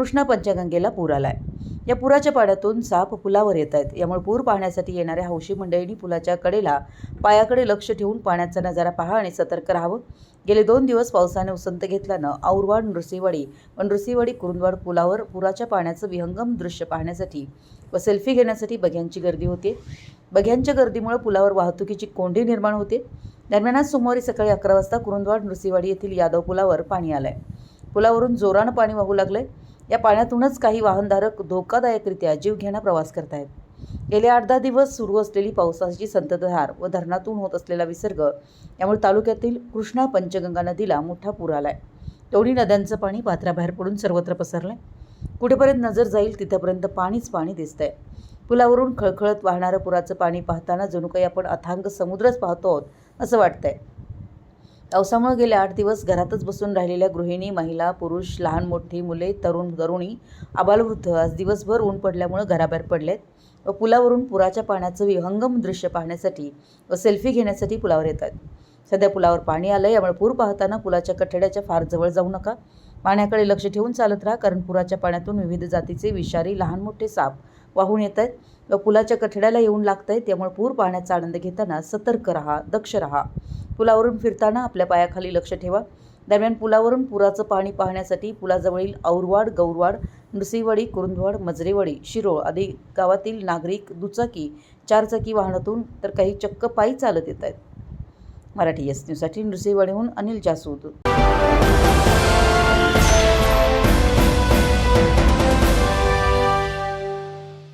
कृष्णा पंचगंगेला पूर आला आहे या पुराच्या पाण्यातून साप पुलावर येत आहेत यामुळे पूर पाहण्यासाठी येणाऱ्या हौशी मंडळींनी पुलाच्या कडेला पायाकडे लक्ष ठेवून पाण्याचा नजारा पहा आणि सतर्क राहावं. गेले दोन दिवस पावसाने उसंत घेतल्यानं औरवाड नृसिंहवाडी व नृसिंहवाडी कुरुंदवाड पुलावर पुराच्या पाण्याचं विहंगम दृश्य पाहण्यासाठी व सेल्फी घेण्यासाठी बघ्यांची गर्दी होते. बघ्यांच्या गर्दीमुळे पुलावर वाहतुकीची कोंडी निर्माण होते. दरम्यान आज सोमवारी सकाळी अकरा वाजता कुरुंदवाड नृसिंहवाडी येथील यादव पुलावर पाणी आलंय. पुलावरून जोरानं पाणी वाहू लागलंय. या पाण्यातूनच काही वाहनधारक धोकादायकरित्या जीवघेणा प्रवास करतायत. गेले आठ दहा दिवस सुरू असलेली पावसाची संततधार व धरणातून होत असलेला विसर्ग यामुळे तालुक्यातील कृष्णा पंचगंगा नदीला मोठा पूर आलाय. दोन्ही नद्यांचं पाणी पात्राबाहेर पडून सर्वत्र पसरलंय. कुठेपर्यंत नजर जाईल तिथपर्यंत पाणीच पाणी दिसतंय. पुलावरून खळखळत वाहणारं पुराचं पाणी पाहताना जणू काही आपण अथांग समुद्रच पाहतो आहोत असं वाटतंय. पावसामुळे गेले आठ दिवस घरातच बसून राहिलेल्या गृहिणी महिला पुरुष लहान मोठी मुले तरुण तरुणी आबालवृद्ध आज दिवसभर ऊन पडल्यामुळे घराबाहेर पडलेत. व पुलावरून पुराच्या पाण्याचं विहंगम दृश्य पाहण्यासाठी व सेल्फी घेण्यासाठी पुलावर येतात. सध्या पुलावर पाणी आलं यामुळे पूर पाहताना पुलाच्या कठड्याच्या फार जवळ जाऊ नका. पाण्याकडे लक्ष ठेवून चालत राहा कारण पुराच्या पाण्यातून विविध जातीचे विषारी लहान मोठे साप वाहून येत आहेत व पुलाच्या कठड्याला येऊन लागत आहेत त्यामुळे पूर पाहण्याचा आनंद घेताना सतर्क राहा दक्ष राहा. पुलावरून फिरताना आपल्या पायाखाली लक्ष ठेवा. दरम्यान पुलावरून पुराचं पाणी पाहण्यासाठी पुलाजवळील औरवाड गौरवाड नृसिंहवाडी कुरुंदवाड मजरेवाडी शिरोळ आदी गावातील नागरिक दुचाकी चारचाकी वाहनातून तर काही चक्क पायी चालत येत आहेत. मराठी एस न्यूजसाठी नृसिंहवाडीहून अनिल जासूद